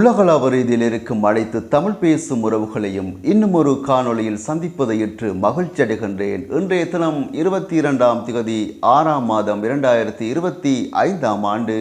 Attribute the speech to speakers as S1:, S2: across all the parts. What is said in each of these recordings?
S1: உலகளாவ ரீதியில் இருக்கும் அனைத்து தமிழ் பேசும் உறவுகளையும் இன்னும் ஒரு காணொளியில் சந்திப்பதையிட்டு மகிழ்ச்சி அடைகின்றேன். இன்றைய தினம் இருபத்தி இரண்டாம் திகதி ஆறாம் மாதம் இரண்டாயிரத்தி இருபத்தி ஐந்தாம் ஆண்டு.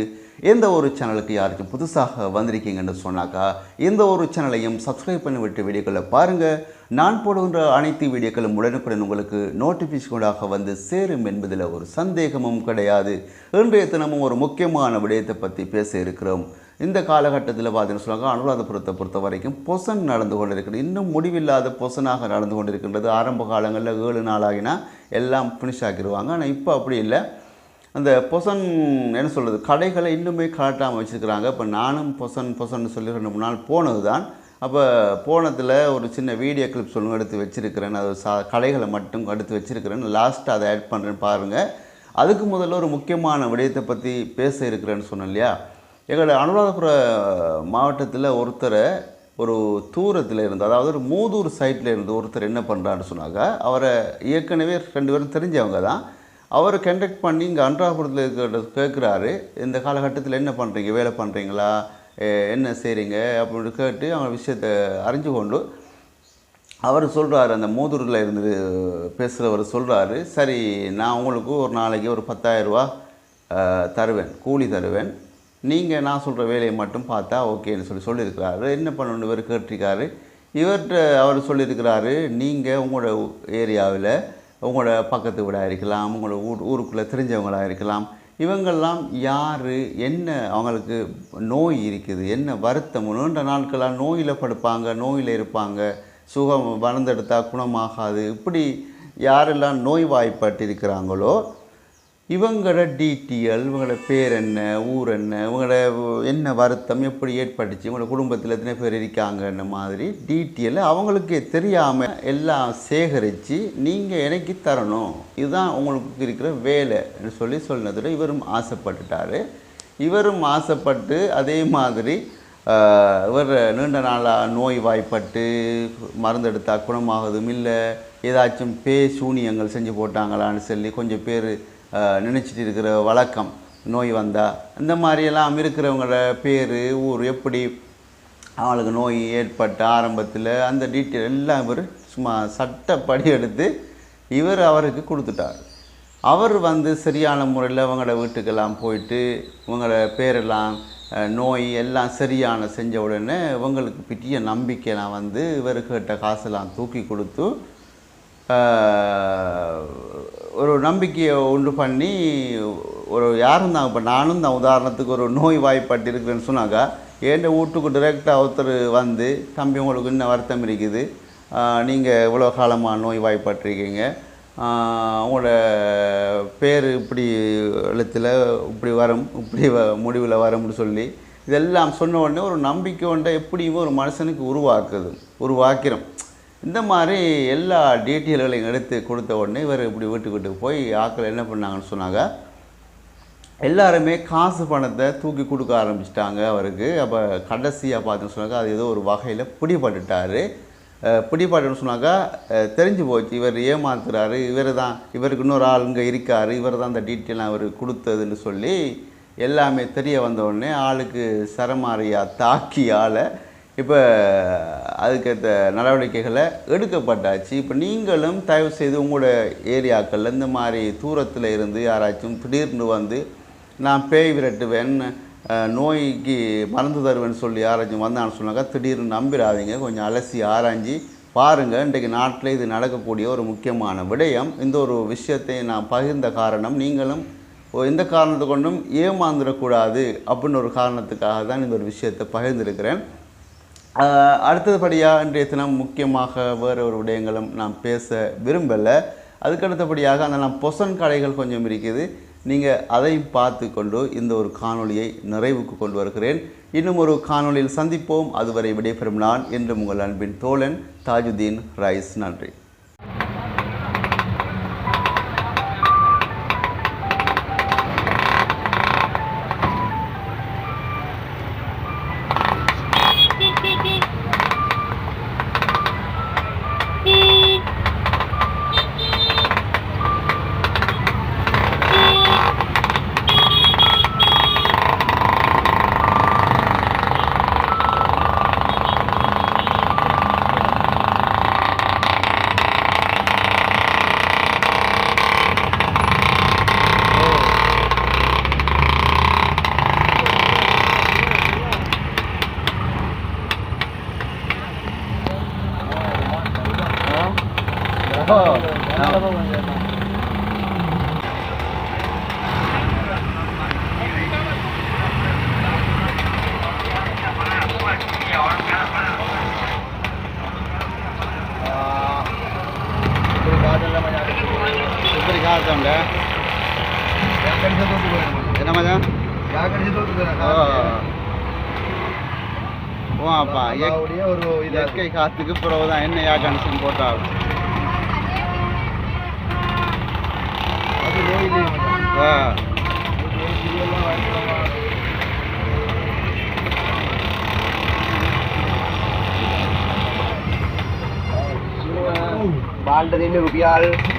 S1: எந்த ஒரு சேனலுக்கு யாருக்கும் புதுசாக வந்திருக்கீங்கன்னு சொன்னாக்கா எந்த ஒரு சேனலையும் சப்ஸ்கிரைப் பண்ணிவிட்டு வீடியோக்களை பாருங்கள் நான் போடுகின்ற அனைத்து வீடியோக்களும் உடனுக்குடன் உங்களுக்கு நோட்டிஃபிகேஷனாக வந்து சேரும் என்பதில் ஒரு சந்தேகமும் கிடையாது. இன்றைய தினமும் ஒரு முக்கியமான விடயத்தை பற்றி பேச இருக்கிறோம். இந்த காலகட்டத்தில் பார்த்தீங்கன்னு சொன்னாங்க அனுராதபுரத்தை பொறுத்த வரைக்கும் பொசன் நடந்து கொண்டிருக்கிறது இன்னும் முடிவில்லாத பொசனாக நடந்து கொண்டிருக்கின்றது. ஆரம்ப காலங்களில் ஏழு நாளாகினா எல்லாம் ஃபினிஷ் ஆக்கிடுவாங்க. ஆனால் இப்போ அப்படி இல்லை. அந்த பொசன் என்ன சொல்கிறது கடைகளை இன்னுமே கலட்டாமல் வச்சுருக்கிறாங்க. இப்போ நானும் பொசன் பொசன் சொல்லி ரெண்டு மூணு நாள் போனது தான் அப்போ போனதில் ஒரு சின்ன வீடியோ கிளிப் சொல்லுங்க எடுத்து வச்சுருக்கிறேன். அது சா கடைகளை மட்டும் எடுத்து வச்சுருக்கிறேன். லாஸ்ட்டு அதை ஆட் பண்ணுறேன்னு பாருங்கள் அதுக்கு முதல்ல ஒரு முக்கியமான விடயத்தை பற்றி பேச இருக்கிறேன்னு சொன்னேன் இல்லையா? எங்களோட அனுராதபுர மாவட்டத்தில் ஒருத்தரை ஒரு தூரத்தில் இருந்து அதாவது ஒரு மூதூர் சைட்டில் இருந்து ஒருத்தர் என்ன பண்ணுறான்னு சொன்னாங்க அவரை ஏற்கனவே ரெண்டு பேரும் தெரிஞ்சவங்க தான். அவரை கண்டக்ட் பண்ணி இங்கே அனுராதபுரத்தில் இருக்கிற கேட்குறாரு இந்த காலகட்டத்தில் என்ன பண்ணுறீங்க வேலை பண்ணுறீங்களா என்ன செய்கிறீங்க அப்படின்னு கேட்டு அவங்க விஷயத்தை அறிஞ்சு கொண்டு அவர் சொல்கிறாரு அந்த மூதூரில் இருந்து பேசுகிறவர் சொல்கிறாரு சரி நான் உங்களுக்கு ஒரு நாளைக்கு ஒரு பத்தாயிரரூபா தருவேன். கூலி தருவேன். நீங்கள் நான் சொல்கிற வேலையை மட்டும் பார்த்தா ஓகேன்னு சொல்லி சொல்லியிருக்கிறாரு. என்ன பண்ணணும்? இவர் கேட்டிருக்காரு. இவர்கிட்ட அவர் சொல்லியிருக்கிறாரு நீங்கள் உங்களோட ஏரியாவில் உங்களோட பக்கத்து வீடாக இருக்கலாம் உங்களோட ஊர் ஊருக்குள்ளே தெரிஞ்சவங்களாக இருக்கலாம். இவங்கெல்லாம் யார்? என்ன அவங்களுக்கு நோய் இருக்குது? என்ன வருத்தம்? நீண்ட நாட்களாக நோயில் படுப்பாங்க நோயில் இருப்பாங்க. சுகம் வளர்ந்தெடுத்தால் குணமாகாது. இப்படி யாரெல்லாம் நோய்வாய்ப்பட்டிருக்கிறாங்களோ இவங்களோட டீட்டெயில் இவங்களோட பேர் என்ன ஊர் என்ன இவங்களோட என்ன வருத்தம் எப்படி ஏற்பட்டுச்சு இவங்களோட குடும்பத்தில் எத்தனை பேர் இருக்காங்கன்ற மாதிரி டீட்டெயில் அவங்களுக்கு தெரியாமல் எல்லாம் சேகரித்து நீங்கள் எனக்கு தரணும். இதுதான் உங்களுக்கு இருக்கிற வேலைன்னு சொல்லி சொன்னதில் இவரும் ஆசைப்பட்டுட்டார். இவரும் ஆசைப்பட்டு அதே மாதிரி இவர் நீண்ட நாளாக நோய் வாய்ப்பட்டு மருந்தெடுத்தால் குணமாகுதும் இல்லை ஏதாச்சும் பே சூனியங்கள் செஞ்சு போட்டாங்களான்னு சொல்லி கொஞ்சம் பேர் நினச்சிட்டு இருக்கிற வழக்கம் நோய் வந்தால் இந்த மாதிரியெல்லாம் இருக்கிறவங்களோட பேர் ஊர் எப்படி அவங்களுக்கு நோய் ஏற்பட்ட ஆரம்பத்தில் அந்த டீட்டெயில் எல்லாம் இவர் சும்மா சட்டப்படி எடுத்து இவர் அவருக்கு கொடுத்துட்டார். அவர் வந்து சரியான முறையில் அவங்களோட வீட்டுக்கெல்லாம் போயிட்டு இவங்களோட பேரெல்லாம் நோய் எல்லாம் சரியான செஞ்ச உடனே இவங்களுக்கு பிட்டிய நான் வந்து இவர் கேட்ட காசெல்லாம் தூக்கி கொடுத்து ஒரு நம்பிக்கையை உண்டு பண்ணி ஒரு யாரும் தான் இப்போ நானும் தான் உதாரணத்துக்கு ஒரு நோய் வாய்ப்பட்டிருக்கிறேன்னு சொன்னாக்கா ஏன் வீட்டுக்கு டிரெக்டாக ஒருத்தர் வந்து தம்பி உங்களுக்கு இன்னும் வருத்தம் இருக்குது. நீங்கள் இவ்வளோ காலமாக நோய் வாய்ப்பட்டிருக்கீங்க. உங்களோட பேர் இப்படி எழுத்தில் இப்படி வரும் இப்படி வ முடிவில் வரும்னு சொல்லி. இதெல்லாம் சொன்ன உடனே ஒரு நம்பிக்கை ஒன்றை எப்படியும் ஒரு மனுஷனுக்கு உருவாக்குது? உருவாக்கிறோம் இந்த மாதிரி எல்லா டீட்டெயில்களையும் எடுத்து கொடுத்த உடனே இவர் இப்படி வீட்டுக்கு வீட்டுக்கு போய் ஆக்கள் என்ன பண்ணாங்கன்னு சொன்னாங்க? எல்லாருமே காசு பணத்தை தூக்கி கொடுக்க ஆரம்பிச்சிட்டாங்க அவருக்கு. அப்போ கடைசியாக பார்த்துன்னு சொன்னாக்கா அது ஏதோ ஒரு வகையில் பிடிபட்டுட்டார். பிடிபாட்டுன்னு சொன்னாக்கா தெரிஞ்சு போச்சு. இவர் ஏமாத்துறாரு. இவர் தான் இவருக்கு இன்னொரு ஆள் இங்கே இருக்கார். இவர் தான் அந்த டீட்டெயிலாம் அவர் கொடுத்ததுன்னு சொல்லி எல்லாமே தெரிய வந்த உடனே ஆளுக்கு சரமாரியாக தாக்கி ஆளை இப்போ அதுக்கேற்ற நடவடிக்கைகளை எடுக்கப்பட்டாச்சு. இப்போ நீங்களும் தயவு செய்து உங்களோட ஏரியாக்கள் இந்த மாதிரி தூரத்தில் இருந்து யாராச்சும் திடீர்னு வந்து நான் பேய் விரட்டுவேன் நோய்க்கு மருந்து தருவேன்னு சொல்லி யாராச்சும் வந்தான்னு சொன்னாக்கா திடீர்னு நம்பிடாதீங்க. கொஞ்சம் அலசி ஆராய்ஞ்சி பாருங்கள் இன்றைக்கு நாட்டில் இது நடக்கக்கூடிய ஒரு முக்கியமான விடயம். இந்த ஒரு விஷயத்தை நான் பகிர்ந்த காரணம் நீங்களும் எந்த காரணத்தை கொண்டும் ஏமாந்துடக்கூடாது அப்படின்னு ஒரு காரணத்துக்காக தான் இந்த ஒரு விஷயத்தை பகிர்ந்திருக்கிறேன். அடுத்ததுபடியாக இன்றைய தினம் முக்கியமாக வேறு ஒரு விடயங்களும் நான் பேச விரும்பலை. அதுக்கடுத்தபடியாக அந்த நான் பொசன் கடைகள் கொஞ்சம் இருக்குது. நீங்கள் அதையும் பார்த்து கொண்டு இந்த ஒரு காணொளியை நிறைவுக்கு கொண்டு வருகிறேன். இன்னும் ஒரு காணொளியில் சந்திப்போம். அதுவரை விடைபெறும் நான் என்று உங்கள் அன்பின் தோழன் தாஜுதீன் ரைஸ். நன்றி. இப்படி காசுங்க என்ன மச்சான் ஓ அப்பா இயற்கை காத்துக்கு பிறகு தான் என்ன ஏர் கனெக்ஷன் போட்டால்
S2: હા બાલ રૂપિયા